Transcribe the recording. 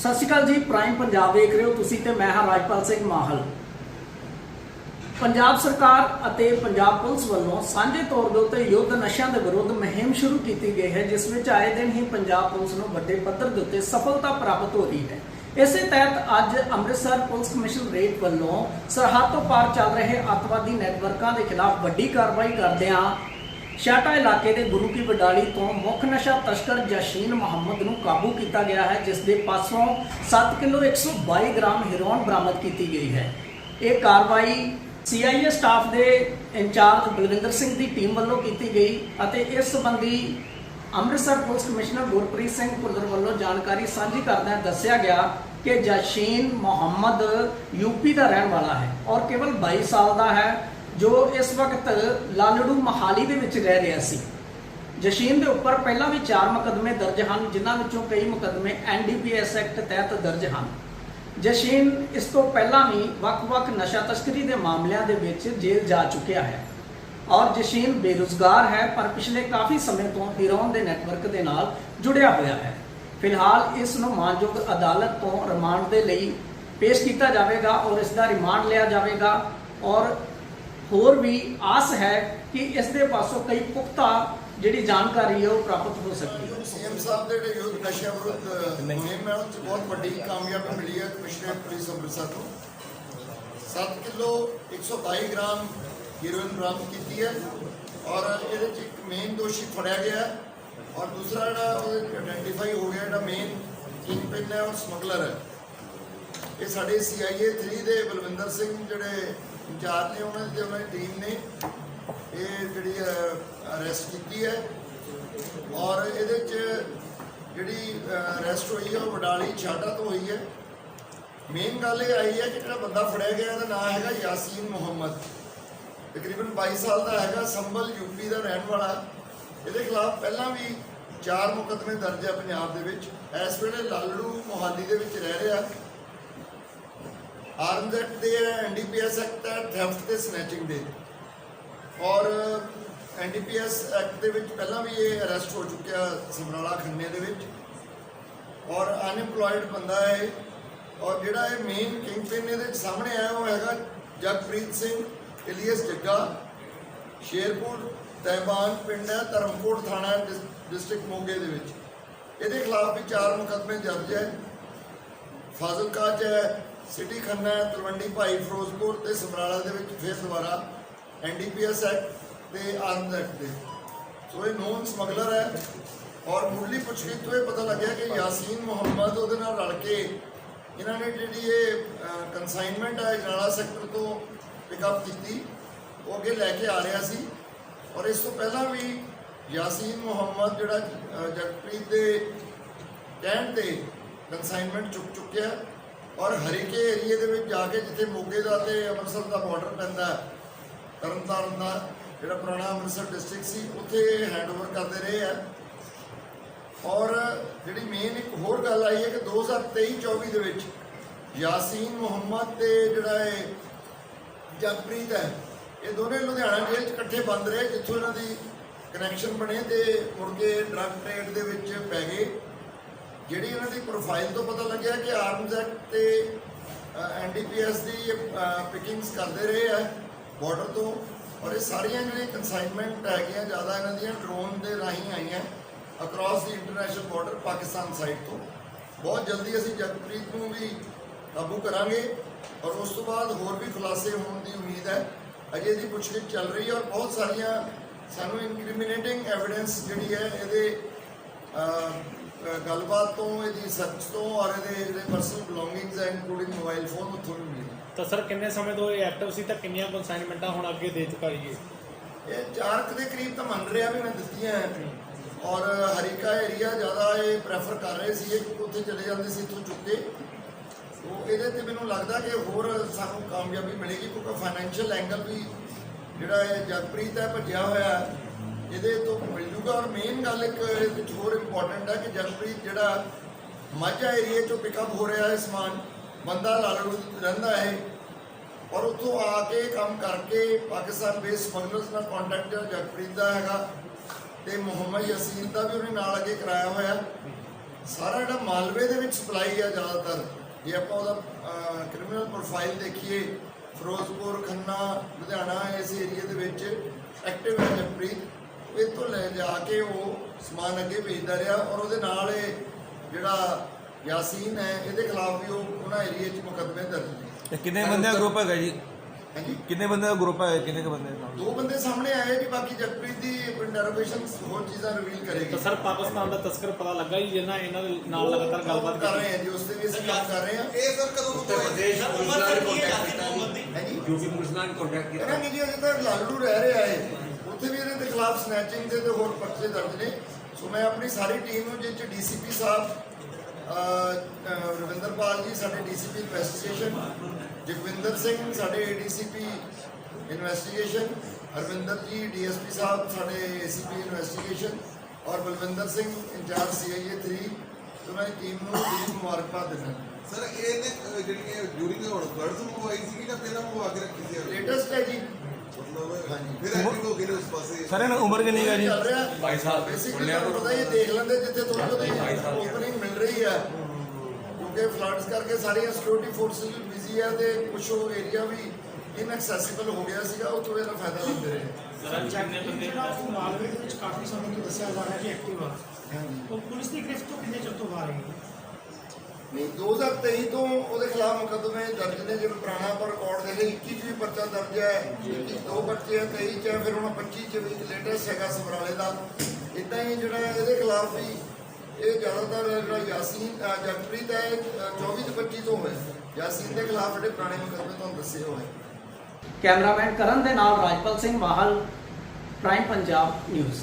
ਸਤਿ ਸ਼੍ਰੀ ਅਕਾਲ ਜੀ ਪ੍ਰਾਈਮ ਪੰਜਾਬ ਵੇਖ ਰਹੇ ਹੋ ਤੁਸੀਂ ਤੇ ਮੈਂ ਹਾਂ ਰਾਜਪਾਲ ਸਿੰਘ ਮਾਹਲ। ਪੰਜਾਬ ਸਰਕਾਰ ਅਤੇ ਪੰਜਾਬ ਪੁਲਿਸ ਵੱਲੋਂ ਸਾਂਝੇ ਤੌਰ ਦੇ ਉੱਤੇ ਯੁੱਧ ਨਸ਼ਿਆਂ ਦੇ ਵਿਰੁੱਧ ਮੁਹਿੰਮ ਸ਼ੁਰੂ ਕੀਤੀ ਗਈ ਹੈ, ਜਿਸ ਵਿੱਚ ਆਏ ਦਿਨ ਹੀ ਪੰਜਾਬ ਪੁਲਿਸ ਨੂੰ ਵੱਡੇ ਪੱਧਰ ਦੇ ਉੱਤੇ ਸਫਲਤਾ ਪ੍ਰਾਪਤ ਹੋ ਰਹੀ ਹੈ। ਇਸੇ ਤਹਿਤ ਅੱਜ ਅੰਮ੍ਰਿਤਸਰ ਪੁਲਿਸ ਕਮਿਸ਼ਨਰੇਟ ਵੱਲੋਂ ਸਰਹੱਦ ਤੋਂ ਪਾਰ ਚੱਲ ਰਹੇ ਅੱਤਵਾਦੀ ਨੈਟਵਰਕਾਂ ਦੇ ਖਿਲਾਫ ਵੱਡੀ ਕਾਰਵਾਈ ਕਰਦਿਆਂ ਸ਼ਾਟਾ ਇਲਾਕੇ ਦੇ ਗੁਰੂ ਕੀ ਬਡਾਲੀ ਤੋਂ ਮੁੱਖ ਨਸ਼ਾ ਤਸਕਰ ਜਸ਼ੀਨ ਮੁਹੰਮਦ ਨੂੰ ਕਾਬੂ ਕੀਤਾ ਗਿਆ ਹੈ, ਜਿਸ ਦੇ ਪਾਸੋਂ 7 ਕਿਲੋ 122 ਗ੍ਰਾਮ ਹੈਰੋਇਨ ਬਰਾਮਦ ਕੀਤੀ ਗਈ ਹੈ। ਇਹ ਕਾਰਵਾਈ ਸੀਆਈਏ ਸਟਾਫ ਦੇ ਇੰਚਾਰਜ ਬਲਵਿੰਦਰ ਸਿੰਘ ਦੀ ਟੀਮ ਵੱਲੋਂ ਕੀਤੀ ਗਈ ਅਤੇ ਇਸ ਸੰਬੰਧੀ ਅੰਮ੍ਰਿਤਸਰ ਪੁਲਿਸ ਕਮਿਸ਼ਨਰ ਗੁਰਪ੍ਰੀਤ ਸਿੰਘ ਭੁੱਲਰ ਵੱਲੋਂ ਜਾਣਕਾਰੀ ਸਾਂਝੀ ਕਰਦਿਆਂ ਦੱਸਿਆ ਗਿਆ ਕਿ ਜਸ਼ੀਨ ਮੁਹੰਮਦ ਯੂਪੀ ਦਾ ਰਹਿਣ ਵਾਲਾ ਹੈ ਔਰ ਕੇਵਲ 22 ਸਾਲ ਦਾ ਹੈ। ਜੋ ਇਸ ਵਕਤ ਲਾਲੜੂ ਮਹਾਲੀ ਦੇ ਵਿੱਚ ਰਹਿ ਰਿਹਾ ਸੀ। ਜਸ਼ੀਨ ਦੇ ਉੱਪਰ ਪਹਿਲਾਂ ਵੀ 4 ਮੁਕੱਦਮੇ ਦਰਜ ਹਨ, ਜਿਨ੍ਹਾਂ ਵਿੱਚੋਂ ਕਈ ਮੁਕੱਦਮੇ ਐਨਡੀਪੀਐਸ ਐਕਟ ਤਹਿਤ ਦਰਜ ਹਨ। ਜਸ਼ੀਨ ਇਸ ਤੋਂ ਪਹਿਲਾਂ ਵੀ ਵੱਖ-ਵੱਖ ਨਸ਼ਾ ਤਸਕਰੀ ਦੇ ਮਾਮਲਿਆਂ ਦੇ ਵਿੱਚ ਜੇਲ੍ਹ ਜਾ ਚੁੱਕਿਆ ਹੈ ਔਰ ਜਸ਼ੀਨ ਬੇਰੁਜ਼ਗਾਰ ਹੈ, ਪਰ ਪਿਛਲੇ ਕਾਫੀ ਸਮੇਂ ਤੋਂ ਹੀਰੋਨ ਦੇ ਨੈਟਵਰਕ ਦੇ ਨਾਲ ਜੁੜਿਆ ਹੋਇਆ ਹੈ। ਫਿਲਹਾਲ ਇਸ ਨੂੰ ਮਾਨਯੋਗ ਅਦਾਲਤ ਤੋਂ ਰਿਮਾਂਡ ਦੇ ਲਈ ਪੇਸ਼ ਕੀਤਾ ਜਾਵੇਗਾ ਔਰ ਇਸ ਦਾ ਰਿਮਾਂਡ ਲਿਆ ਜਾਵੇਗਾ ਔਰ ਹੋਰ ਵੀ ਆਸ ਹੈ ਕਿ ਇਸ ਦੇ ਪਾਸੋਂ ਕਈ ਪੁਖਤਾ ਜਿਹੜੀ ਜਾਣਕਾਰੀ ਹੈ ਉਹ ਪ੍ਰਾਪਤ ਹੋ ਸਕਦੀ ਹੈ। ਸੀਐਮ ਸਾਹਿਬ ਦੇ ਜਿਹੜੇ ਯੁੱਧ ਨਸ਼ਿਆਂ ਵਿਰੁੱਧ ਮੁਹਿੰਮ ਹੈ ਉਹ 'ਚ ਬਹੁਤ ਵੱਡੀ ਕਾਮਯਾਬੀ ਮਿਲੀ ਹੈ ਕਮਿਸ਼ਨਰ ਪੁਲਿਸ ਅੰਮ੍ਰਿਤਸਰ ਤੋਂ। 7 ਕਿਲੋ 122 ਗ੍ਰਾਮ ਹੀਰੋਇਨ ਬਰਾਮਦ ਕੀਤੀ ਹੈ ਔਰ ਇਹਦੇ 'ਚ ਇੱਕ ਮੇਨ ਦੋਸ਼ੀ ਫੜਿਆ ਗਿਆ ਔਰ ਦੂਸਰਾ ਜਿਹੜਾ ਉਹਦੇ ਆਇਡੈਂਟੀਫਾਈ ਹੋ ਗਿਆ ਜਿਹੜਾ ਮੇਨ ਕਿੰਗ ਪਿਨ ਹੈ ਔਰ ਸਮਗਲਰ ਹੈ। ਇਹ ਸਾਡੇ ਸੀਆਈਏ 3 ਦੇ ਬਲਵਿੰਦਰ ਸਿੰਘ ਜਿਹੜੇ ਇੰਚਾਰਜ ਨੇ ਉਹਨਾਂ ਦੀ ਉਹਨਾਂ ਦੀ ਟੀਮ ਨੇ ਇਹ ਜਿਹੜੀ ਅਰੈਸਟ ਕੀਤੀ ਹੈ ਔਰ ਇਹਦੇ ਚ ਜਿਹੜੀ ਅਰੈਸਟ ਹੋਈ ਹੈ, ਉਹ ਵਡਾਲੀ ਛਾਟਾ ਤੋਂ ਹੋਈ ਹੈ। ਮੇਨ ਗੱਲ ਇਹ ਆਈ ਹੈ ਕਿ ਜਿਹੜਾ ਬੰਦਾ ਫੜਿਆ ਗਿਆ, ਇਹਦਾ ਨਾਮ ਹੈਗਾ ਯਾਸੀਨ ਮੁਹੰਮਦ। ਤਕਰੀਬਨ 22 ਸਾਲ ਦਾ ਹੈਗਾ, ਸੰਭਲ ਯੂਪੀ ਦਾ ਰਹਿਣ ਵਾਲਾ। ਇਹਦੇ ਖਿਲਾਫ ਪਹਿਲਾਂ ਵੀ ਚਾਰ ਮੁਕੱਦਮੇ ਦਰਜ ਹੈ ਪੰਜਾਬ ਦੇ ਵਿੱਚ। ਇਸ ਵੇਲੇ ਲਾਲੜੂ ਮੋਹਾਲੀ ਦੇ ਵਿੱਚ ਰਹਿ ਰਿਹਾ। ਆਰਮਜ਼ ਐਕਟ ਦੇ ਹੈ ਐਨਡੀਪੀਐਸ ਐਕਟ ਹੈ ਥੈਫਟ ਤੇ ਸਨੈਚਿੰਗ ਦੇ। ਔਰ ਐਨਡੀਪੀਐਸ ਐਕਟ ਦੇ ਵਿੱਚ ਪਹਿਲਾਂ ਵੀ ਇਹ ਅਰੈਸਟ ਹੋ ਚੁੱਕਿਆ ਸਮਰਾਲਾ ਖੰਨੇ ਦੇ ਵਿੱਚ। ਔਰ ਅਨਇੰਪਲੋਇਡ ਬੰਦਾ ਹੈ ਇਹ। ਔਰ ਜਿਹੜਾ ਇਹ ਮੇਨ ਕਿੰਗ ਪਿਨ ਇਹਦੇ ਵਿੱਚ ਸਾਹਮਣੇ ਆਇਆ ਉਹ ਹੈਗਾ ਜਗਪ੍ਰੀਤ ਸਿੰਘ ਇਲੀਅਸ ਜੱਗਾ। ਸ਼ੇਰਪੁਰ, ਤਹਿਬਾਨ ਪਿੰਡ ਹੈ, ਧਰਮਕੋਟ ਥਾਣਾ ਡਿਸਟ੍ਰਿਕਟ ਮੋਗੇ ਦੇ ਵਿੱਚ। ਇਹਦੇ ਖਿਲਾਫ ਵੀ ਚਾਰ ਮੁਕੱਦਮੇ ਦਰਜ ਹੈ। ਫਾਜ਼ਿਲਕਾ ਚ ਹੈ ਸਿਟੀ ਖੰਨਾ, ਤਲਵੰਡੀ ਭਾਈ, ਫਿਰੋਜ਼ਪੁਰ ਤੇ ਸਮਰਾਲਾ ਦੇ ਵਿੱਚ ਫਿਰ ਦੁਬਾਰਾ ਐਨਡੀਪੀਐਸ ਐਕਟ ਤੇ ਆਰਮਜ਼ ਐਕਟ ਦੇ। ਸੋ ਇਹ ਨੋਨ ਸਮਗਲਰ ਹੈ ਔਰ ਮੁੱਢਲੀ ਪੁੱਛਗਿੱਛ ਤੋਂ ਇਹ ਪਤਾ ਲੱਗਿਆ ਕਿ ਯਾਸੀਨ ਮੁਹੰਮਦ ਉਹਦੇ ਨਾਲ ਰਲ ਕੇ ਇਹਨਾਂ ਨੇ ਜਿਹੜੀ ਇਹ ਕਨਸਾਈਨਮੈਂਟ ਹੈ ਜਨਾਲਾ ਸੈਕਟਰ ਤੋਂ ਪਿਕਅਪ ਕੀਤੀ, ਉਹ ਅੱਗੇ ਲੈ ਕੇ ਆ ਰਿਹਾ ਸੀ। ਔਰ ਇਸ ਤੋਂ ਪਹਿਲਾਂ ਵੀ ਯਾਸੀਨ ਮੁਹੰਮਦ ਜਿਹੜਾ ਜਗਪ੍ਰੀਤ ਦੇ ਕਹਿਣ ਤੇ ਕਨਸਾਈਨਮੈਂਟ ਚੁੱਕ ਚੁੱਕਿਆ। ਔਰ ਹਰੀਕੇ ਏਰੀਏ ਦੇ ਵਿੱਚ ਜਾ ਕੇ ਜਿੱਥੇ ਮੋਗੇ ਦਾ ਤੇ ਅੰਮ੍ਰਿਤਸਰ ਦਾ ਬਾਰਡਰ ਪੈਂਦਾ ਹੈ, ਤਰਨਤਾਰਨ ਦਾ ਜਿਹੜਾ ਪੁਰਾਣਾ ਅੰਮ੍ਰਿਤਸਰ ਡਿਸਟ੍ਰਿਕਟ ਸੀ ਉੱਥੇ ਹੈਂਡਓਵਰ ਕਰਦੇ ਰਹੇ ਆ ਔਰ ਜਿਹੜੀ ਮੇਨ ਇੱਕ ਹੋਰ ਗੱਲ ਆਈ ਹੈ ਕਿ 2023-24 ਦੇ ਵਿੱਚ ਯਾਸੀਨ ਮੁਹੰਮਦ ਤੇ ਜਿਹੜਾ ਇਹ ਜਗਪ੍ਰੀਤ ਹੈ ਇਹ ਦੋਨੇ ਲੁਧਿਆਣਾ ਜੇਲ੍ਹ 'ਚ ਇਕੱਠੇ ਬੰਦ ਰਹੇ ਜਿੱਥੋਂ ਇਹਨਾਂ ਦੀ ਕਨੈਕਸ਼ਨ ਬਣੇ ਤੇ ਮੁੜ ਕੇ ਡਰੱਗ ਟ੍ਰੇਡ ਦੇ ਵਿੱਚ ਪੈ ਗਏ। ਜਿਹੜੀ ਇਹਨਾਂ ਦੀ ਪ੍ਰੋਫਾਈਲ ਤੋਂ ਪਤਾ ਲੱਗਿਆ ਕਿ ਆਰਮਜ਼ ਐਕਟ ਤੇ ਐਨਡੀਪੀਐਸ ਦੀ ਪਿਕਿੰਗਸ ਕਰਦੇ ਰਹੇ ਆ ਬਾਰਡਰ ਤੋਂ, ਔਰ ਇਹ ਸਾਰੀਆਂ ਜਿਹੜੀਆਂ ਕਨਸਾਈਨਮੈਂਟ ਹੈਗੀਆਂ, ਜ਼ਿਆਦਾ ਇਹਨਾਂ ਦੀਆਂ ਡਰੋਨ ਦੇ ਰਾਹੀਂ ਆਈਆਂ ਅਕ੍ਰੋਸ ਦੀ ਇੰਟਰਨੈਸ਼ਨਲ ਬਾਰਡਰ ਪਾਕਿਸਤਾਨ ਸਾਈਡ ਤੋਂ। ਬਹੁਤ ਜਲਦੀ ਅਸੀਂ ਜਗਪ੍ਰੀਤ ਨੂੰ ਵੀ ਕਾਬੂ ਕਰਾਂਗੇ, ਔਰ ਉਸ ਤੋਂ ਬਾਅਦ ਹੋਰ ਵੀ ਖੁਲਾਸੇ ਹੋਣ ਦੀ ਉਮੀਦ ਹੈ। ਅਜੇ ਦੀ ਪੁੱਛਗਿੱਛ ਚੱਲ ਰਹੀ ਹੈ, ਔਰ ਬਹੁਤ ਸਾਰੀਆਂ ਸਾਨੂੰ ਇਨਕ੍ਰਿਮੀਨੇਟਿੰਗ ਐਵੀਡੈਂਸ ਜਿਹੜੀ ਹੈ, ਇਹਦੇ ਗੱਲਬਾਤ ਤੋਂ ਇਹਦੀ ਸਰਚ ਤੋਂ ਔਰ ਇਹਦੇ ਜਿਹੜੇ ਪਰਸਨਲ ਬਿਲੋਂਗਿੰਗਸ ਹੈ ਇਨਕਲੂਡਿੰਗ ਮੋਬਾਈਲ ਫੋਨ ਉੱਥੋਂ ਵੀ ਮਿਲੀ। ਤਾਂ ਸਰ ਕਿੰਨੇ ਸਮੇਂ ਤੋਂ ਇਹ ਐਕਟਿਵ ਸੀ ਤਾਂ ਕਿੰਨੀਆਂ ਕਨਸਾਈਨਮੈਂਟਾਂ ਹੁਣ ਅੱਗੇ ਦੇ ਚੁੱਕਾ ਜੀ ਇਹ? ਇਹ ਚਾਰ ਕੁ ਦੇ ਕਰੀਬ ਤਾਂ ਮੰਨ ਰਿਹਾ ਵੀ ਮੈਂ ਦਿੱਤੀਆਂ ਹੈ। ਔਰ ਹਰੀਕਾ ਏਰੀਆ ਜ਼ਿਆਦਾ ਇਹ ਪ੍ਰੈਫਰ ਕਰ ਰਹੇ ਸੀ ਕਿ ਉੱਥੇ ਚਲੇ ਜਾਂਦੇ ਸੀ ਇੱਥੋਂ ਚੁੱਕ ਕੇ। ਉਹ ਇਹਦੇ ਤੇ ਮੈਨੂੰ ਲੱਗਦਾ ਕਿ ਹੋਰ ਸਾਨੂੰ ਕਾਮਯਾਬੀ ਮਿਲੇਗੀ ਕਿਉਂਕਿ ਫਾਈਨੈਂਸ਼ੀਅਲ ਐਂਗਲ ਵੀ ਜਿਹੜਾ ਇਹ ਜਗਪ੍ਰੀਤ ਹੈ ਭੱਜਿਆ ਹੋਇਆ ਹੈ, ਇਹਦੇ ਤੋਂ ਮਿਲ ਜੂਗਾ ਔਰ ਮੇਨ ਗੱਲ ਇੱਕ ਇਹਦੇ ਵਿੱਚ ਹੋਰ ਇੰਪੋਰਟੈਂਟ ਹੈ ਕਿ ਜਗਪ੍ਰੀਤ ਜਿਹੜਾ ਮਾਝਾ ਏਰੀਆ ਚੋਂ ਪਿਕਅਪ ਹੋ ਰਿਹਾ ਹੈ ਸਮਾਨ, ਬੰਦਾ ਲਾਲੜੂ ਰਹਿੰਦਾ ਹੈ ਔਰ ਉੱਥੋਂ ਆ ਕੇ ਕੰਮ ਕਰਕੇ ਪਾਕਿਸਤਾਨ ਬੇਸ ਸਮਗਲਰਸ ਨਾਲ ਕੰਟੈਕਟ ਜਗਪ੍ਰੀਤ ਦਾ ਹੈਗਾ ਤੇ ਮੁਹੰਮਦ ਯਸੀਨ ਦਾ ਵੀ ਉਹਨੇ ਨਾਲ ਅੱਗੇ ਕਰਾਇਆ ਹੋਇਆ। ਸਾਰਾ ਜਿਹੜਾ ਮਾਲਵੇ ਦੇ ਵਿੱਚ ਸਪਲਾਈ ਆ ਜ਼ਿਆਦਾਤਰ, ਜੇ ਆਪਾਂ ਉਹਦਾ ਕ੍ਰਿਮੀਨਲ ਪ੍ਰੋਫਾਈਲ ਦੇਖੀਏ, ਫਿਰੋਜ਼ਪੁਰ, ਖੰਨਾ, ਲੁਧਿਆਣਾ ਇਸ ਏਰੀਆ ਦੇ ਵਿੱਚ ਐਕਟਿਵ ਹੈ ਜਗਪ੍ਰੀਤ ਇੱਥੋਂ ਲੈ ਜਾ ਕੇ ਉਹ ਸਮਾਨ ਅੱਗੇ ਵੇਚਦਾ ਰਿਹਾ ਔਰ ਉਹਦੇ ਨਾਲ ਇਹ ਜਿਹੜਾ ਯਾਸੀਨ ਹੈ ਇਹਦੇ ਖਿਲਾਫ ਵੀ ਉਹ ਉਹਨਾਂ ਏਰੀਏ 'ਚ ਮੁਕੱਦਮੇ ਦਰਜ ਨੇ। ਇਹ ਕਿੰਨੇ ਬੰਦਿਆਂ ਦਾ ਗਰੁੱਪ ਹੈਗਾ ਜੀ? ਕਿੰਨੇ ਬੰਦਿਆਂ ਦਾ ਗਰੁੱਪ ਹੈ ਕਿੰਨੇ ਕ ਬੰਦੇ ਦਾ ਦੋ ਬੰਦੇ ਸਾਹਮਣੇ ਆਏ ਵੀ ਬਾਕੀ ਜਗਪ੍ਰੀਤ ਦੀ ਇੰਟਰੋਗੇਸ਼ਨ ਹੋਰ ਚੀਜ਼ਾਂ ਰਿਵੀਲ ਕਰੇਗੀ ਤਾਂ ਸਰ ਪਾਕਿਸਤਾਨ ਦਾ ਤਸਕਰ ਪਤਾ ਲੱਗਾ ਹੀ ਜੇ ਇਹਨਾਂ ਦੇ ਨਾਲ ਲਗਾਤਾਰ ਗੱਲਬਾਤ ਕਰ ਰਹੇ ਹਾਂ ਜੀ ਉਸ ਤੇ ਵੀ ਅਸੀਂ ਗੱਲ ਕਰ ਰਹੇ ਹਾਂ ਇਹ ਸਰ ਕਦੋਂ ਤੋਂ ਪ੍ਰਦੇਸ਼ ਉਮਰ ਸਰ ਕੀ ਹੈ? ਯਾਸੀਨ ਮੁਹੰਮਦ ਦੀ? ਹਾਂਜੀ। ਯੂਪੀ ਪੁਲਿਸ ਨਾਲ ਕੰਟੈਕਟ ਕੀਤਾ। ਇਹਨਾਂ ਜੀ ਅਜੇ ਤੱਕ ਲਾਲੂ ਰਹਿ ਰਿਹਾ ਹੈ। ਖਿਲਾਫ ਸਨੈਚਿੰਗ ਦੇ ਤੇ ਹੋਰ ਪਰਚੇ ਦਰਜ ਨੇ। ਸੋ ਮੈਂ ਆਪਣੀ ਸਾਰੀ ਟੀਮ ਨੂੰ ਜਿਸ ਚ ਡੀਸੀਪੀ ਸਾਹਿਬ ਰਵਿੰਦਰਪਾਲ ਜੀ ਸਾਡੇ ਡੀਸੀਪੀ ਇਨਵੈਸਟੀਗੇਸ਼ਨ ਜਗਵਿੰਦਰ ਸਿੰਘ ਸਾਡੇ ਏਡੀਸੀਪੀ ਇਨਵੈਸਟੀਗੇਸ਼ਨ ਅਰਵਿੰਦਰ ਜੀ ਡੀਐਸਪੀ ਸਾਹਿਬ ਸਾਡੇ ਏਸੀਪੀ ਇਨਵੈਸਟੀਗੇਸ਼ਨ ਔਰ ਬਲਵਿੰਦਰ ਸਿੰਘ ਇੰਚਾਰਜ ਸੀਆਈਏ 3 ਉਹਨਾਂ ਦੀ ਟੀਮ ਨੂੰ ਦਿਲੀ ਮੁਬਾਰਕਬਾਦ ਦਿੰਦਾ। ਸਰ ਇਹਨੇ ਜਿਹੜੀ ਡਿਊਰਿੰਗ ਹੁਣ ਫਲੱਡਸ ਮੰਗਵਾਈ ਸੀ ਕਿ ਪਹਿਲਾਂ ਮੰਗਵਾ ਕੇ ਰੱਖੀ ਸੀ? ਲੇਟੈਸਟ ਹੈ ਜੀ। ਸਰ ਇਹਨਾਂ ਉਮਰ ਕਿੰਨੀ ਹੈ ਜੀ? ਭਾਈ ਸਾਹਿਬ, ਬੇਸਿਕਲੀ ਤੁਹਾਨੂੰ ਪਤਾ ਹੀ ਹੈ, ਦੇਖ ਲੈਂਦੇ ਜਿੱਥੇ ਥੋੜੀ ਬਹੁਤੀ ਓਪਨਿੰਗ ਮਿਲ ਰਹੀ ਹੈ। ਕਿਉਂਕਿ ਫਲੱਡਸ ਕਰਕੇ ਸਾਰੀਆਂ ਸਿਕਿਉਰਿਟੀ ਫੋਰਸਸ ਵੀ ਬਿਜ਼ੀ ਹੈ ਤੇ ਕੁਝ ਉਹ ਏਰੀਆ ਵੀ ਇਨਐਕਸੈਸਿਬਲ ਹੋ ਗਿਆ ਸੀਗਾ ਉਹ ਤੋਂ ਇਹਦਾ ਫਾਇਦਾ ਲੈਂਦੇ ਰਹੇ। ਜਿਹੜਾ ਉਹ ਮਾਲਵੇ ਦੇ ਵਿੱਚ ਕਾਫੀ ਸਮੇਂ ਤੋਂ ਦੱਸਿਆ ਜਾ ਰਿਹਾ ਕਿ ਐਕਟਿਵ ਆ। ਹਾਂਜੀ। ਉਹ ਪੁਲਿਸ ਦੀ ਗ੍ਰਿਫਤ ਤੋਂ ਕਿੰਨੇ ਚਿਰ ਤੋਂ ਬਾਹਰ ਹੈ? ਨਹੀਂ 2023 ਤੋਂ ਉਹਦੇ ਖਿਲਾਫ ਮੁਕੱਦਮੇ ਦਰਜ ਨੇ ਜਿਵੇਂ ਪੁਰਾਣਾ ਪਰ ਰਿਕਾਰਡ ਦੇ ਲਈ 21 ਚ ਵੀ ਪਰਚਾ ਦਰਜ ਹੈ 21 ਦੋ ਬੱਚੇ ਹੈ 23 ਚ ਹੈ, ਫਿਰ ਹੁਣ 25 ਚ ਵੀ ਲੇਟੈਸਟ ਹੈਗਾ ਸਮਰਾਲੇ ਦਾ। ਇਦਾਂ ਹੀ ਜਿਹੜਾ ਇਹਦੇ ਖਿਲਾਫ ਵੀ ਇਹ ਜ਼ਿਆਦਾਤਰ ਜਿਹੜਾ ਯਾਸੀਨ ਜਗਪ੍ਰੀਤ ਹੈ ਅਹ 24 ਤੇ 25 ਤੋਂ ਹੋਇਆ। ਯਾਸੀਨ ਦੇ ਖਿਲਾਫ ਜਿਹੜੇ ਪੁਰਾਣੇ ਮੁਕੱਦਮੇ ਤੁਹਾਨੂੰ ਦੱਸੇ ਹੋਏ। ਕੈਮਰਾਮੈਨ ਕਰਨ ਦੇ ਨਾਲ ਰਾਜਪਾਲ ਸਿੰਘ ਮਾਹਲ ਪ੍ਰਾਈਮ ਪੰਜਾਬ ਨਿਊਜ਼